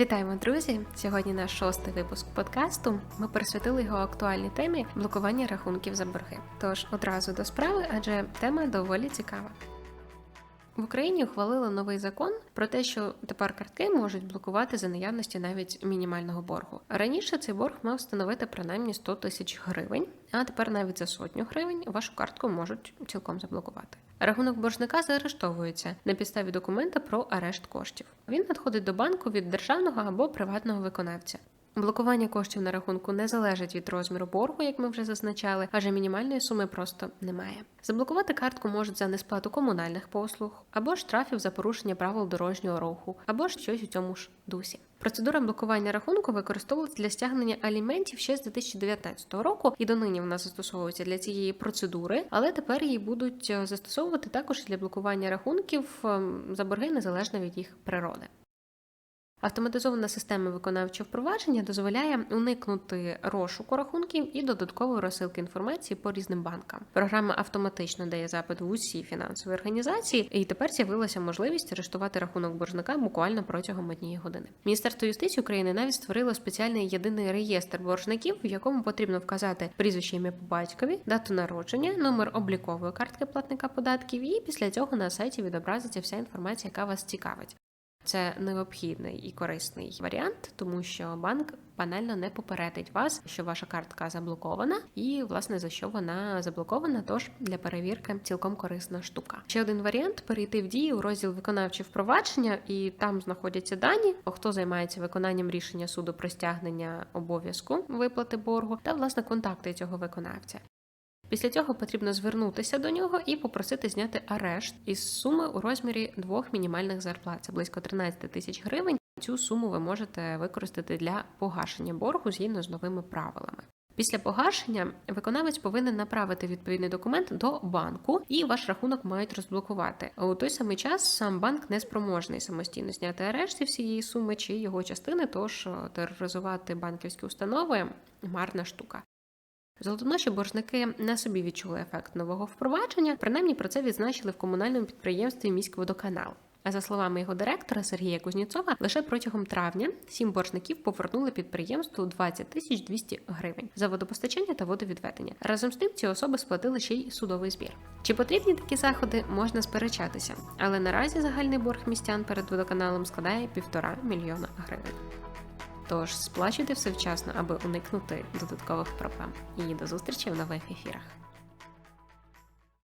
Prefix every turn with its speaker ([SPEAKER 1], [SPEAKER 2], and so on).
[SPEAKER 1] Вітаємо, друзі! Сьогодні наш шостий випуск подкасту. Ми присвятили його актуальній темі блокування рахунків за борги. Тож одразу до справи, адже тема доволі цікава. В Україні ухвалили новий закон про те, що тепер картки можуть блокувати за наявності навіть мінімального боргу. Раніше цей борг мав становити принаймні 100 тисяч гривень, а тепер навіть за сотню гривень вашу картку можуть цілком заблокувати. Рахунок боржника заарештовується на підставі документа про арешт коштів. Він надходить до банку від державного або приватного виконавця. Блокування коштів на рахунку не залежить від розміру боргу, як ми вже зазначали, адже мінімальної суми просто немає. Заблокувати картку можуть за несплату комунальних послуг, або штрафів за порушення правил дорожнього руху, або ж щось у цьому ж дусі. Процедура блокування рахунку використовується для стягнення аліментів ще з 2019 року, і донині вона застосовується для цієї процедури, але тепер її будуть е, застосовувати також для блокування рахунків ем, за борги незалежно від їх природи. Автоматизована система виконавчого впровадження дозволяє уникнути розшуку рахунків і додаткової розсилки інформації по різним банкам. Програма автоматично дає запит в усі фінансові організації, і тепер з'явилася можливість арештувати рахунок боржника буквально протягом однієї години. Міністерство юстиції України навіть створило спеціальний єдиний реєстр боржників, в якому потрібно вказати прізвище ім'я по батькові, дату народження, номер облікової картки платника податків, і після цього на сайті відобразиться вся інформація, яка вас цікавить. Це необхідний і корисний варіант, тому що банк банально не попередить вас, що ваша картка заблокована, і власне за що вона заблокована. Тож для перевірки цілком корисна штука. Ще один варіант перейти в дії у розділ виконавчі впровадження, і там знаходяться дані, хто займається виконанням рішення суду про стягнення обов'язку виплати боргу, та власне контакти цього виконавця. Після цього потрібно звернутися до нього і попросити зняти арешт із суми у розмірі двох мінімальних зарплат. Це близько 13 тисяч гривень. Цю суму ви можете використати для погашення боргу згідно з новими правилами. Після погашення виконавець повинен направити відповідний документ до банку, і ваш рахунок мають розблокувати. У той самий час сам банк не спроможний самостійно зняти арешт всієї суми чи його частини, тож тероризувати банківські установи марна штука. Золотоноші боржники на собі відчули ефект нового впровадження. Принаймні про це відзначили в комунальному підприємстві міськводоканал. А за словами його директора Сергія Кузніцова, лише протягом травня сім боржників повернули підприємству 20 тисяч 200 гривень за водопостачання та водовідведення. Разом з тим ці особи сплатили ще й судовий збір. Чи потрібні такі заходи можна сперечатися, але наразі загальний борг містян перед водоканалом складає півтора мільйона гривень. Тож сплачуйте все вчасно, аби уникнути додаткових проблем. І до зустрічі в нових ефірах.